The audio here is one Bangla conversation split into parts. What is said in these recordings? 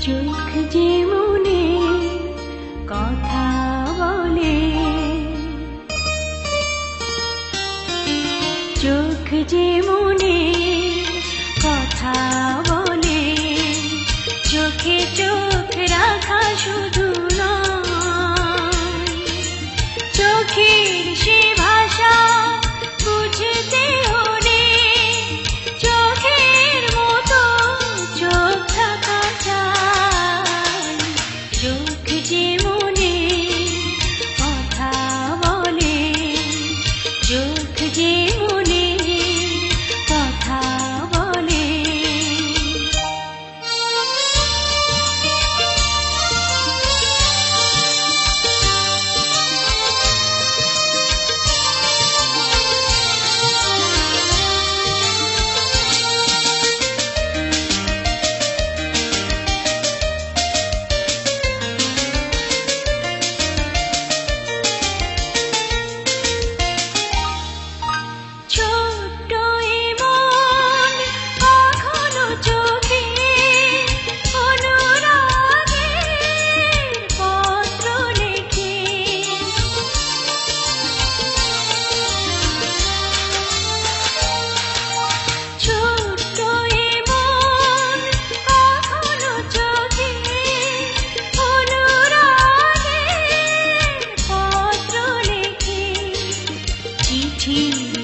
চোখ যে মনে কথা বলে। চোখ যে মনে কথা বলে। চোখে চোখ রাখা শুধু না চোখের সে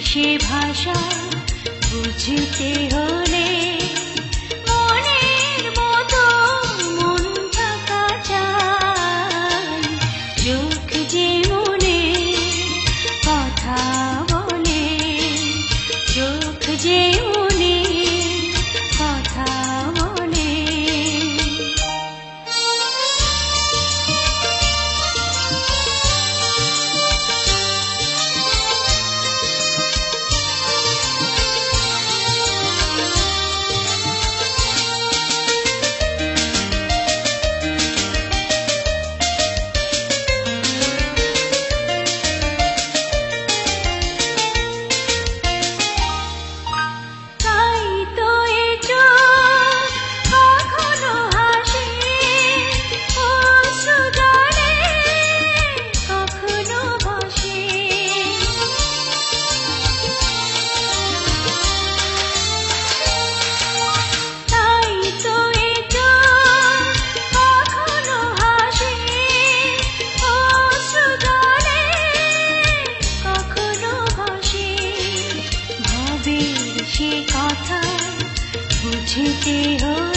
সে ভাষা বুঝতে হল बुझती हो